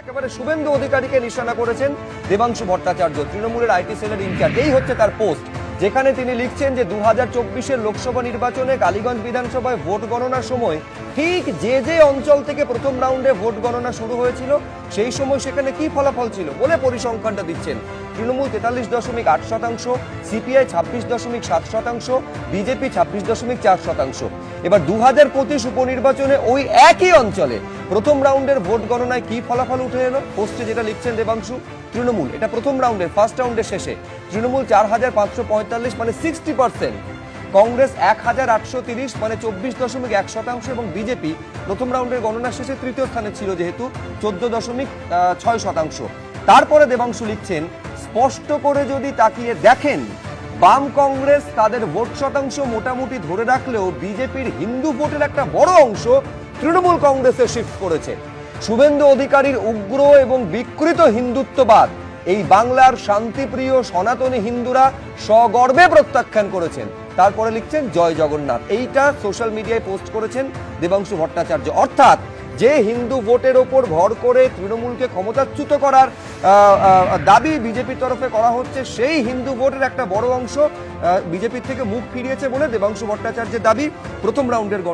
একেবারে শুভেন্দু অধিকারীকে নিশানা করেছেন দেবাংশু ভট্টাচার্য। তৃণমূলের আইটি সেলের ইনচার্জ। এই হচ্ছে তার পোস্ট, যেখানে তিনি লিখছেন যে দু হাজার লোকসভা নির্বাচনে কালীগঞ্জ বিধানসভায় ভোট গণনার সময় ঠিক যে যে অঞ্চল থেকে প্রথম রাউন্ডে ভোট গণনা শুরু হয়েছিল, সেই সময় সেখানে কি ফলাফল ছিল বলে পরিসংখ্যানটা দিচ্ছেন। তৃণমূল তেতাল্লিশ দশমিক আট শতাংশ, সিপিআই ছাব্বিশ দশমিক সাত শতাংশ, বিজেপি ছাব্বিশ দশমিক চার শতাংশ। এবার দু হাজার পঁচিশ উপনির্বাচনে ওই একই অঞ্চলে প্রথম রাউন্ডের ভোট গণনায় কি ফলাফল উঠে এলো? পোস্টে যেটা লিখছেন দেবাংশু, তৃণমূল। এটা প্রথম রাউন্ডের ফার্স্ট রাউন্ডের শেষে। তৃণমূল চার হাজার পাঁচশো পঁয়তাল্লিশ মানে সিক্সটি পার্সেন্ট কংগ্রেস এক হাজার আটশো তিরিশ মানে চব্বিশ দশমিক এক শতাংশ এবং বিজেপি প্রথম রাউন্ডের গণনা শেষে তৃতীয় স্থানে ছিল যেহেতু চোদ্দ দশমিক ছয় শতাংশ। তারপরে দেবাংশু লিখছেন, স্পষ্ট করে যদি তাকিয়ে দেখেন, বাম কংগ্রেস তাদের ভোট শতাংশ মোটামুটি ধরে রাখলেও বিজেপির হিন্দু ভোটের একটা বড় অংশ তৃণমূল কংগ্রেসে শিফট করেছে। শুভেন্দু অধিকারীর উগ্র এবং বিকৃত হিন্দুত্ববাদ, এই বাংলার শান্তিপ্রিয় সনাতনী হিন্দুরা সগর্বে প্রত্যাখ্যান করেছেন। তারপরে লিখছেন, জয় জগন্নাথ। এইটা সোশ্যাল মিডিয়ায় পোস্ট করেছেন দেবাংশু ভট্টাচার্য। অর্থাৎ যে হিন্দু ভোটের ওপর ভর করে তৃণমূলকে ক্ষমতাচ্যুত করার দাবি বিজেপির তরফে করা হচ্ছে, সেই হিন্দু ভোটের একটা বড় অংশ বিজেপির থেকে মুখ ফিরিয়েছে বলে দেবাংশু ভট্টাচার্যের দাবি। প্রথম রাউন্ডের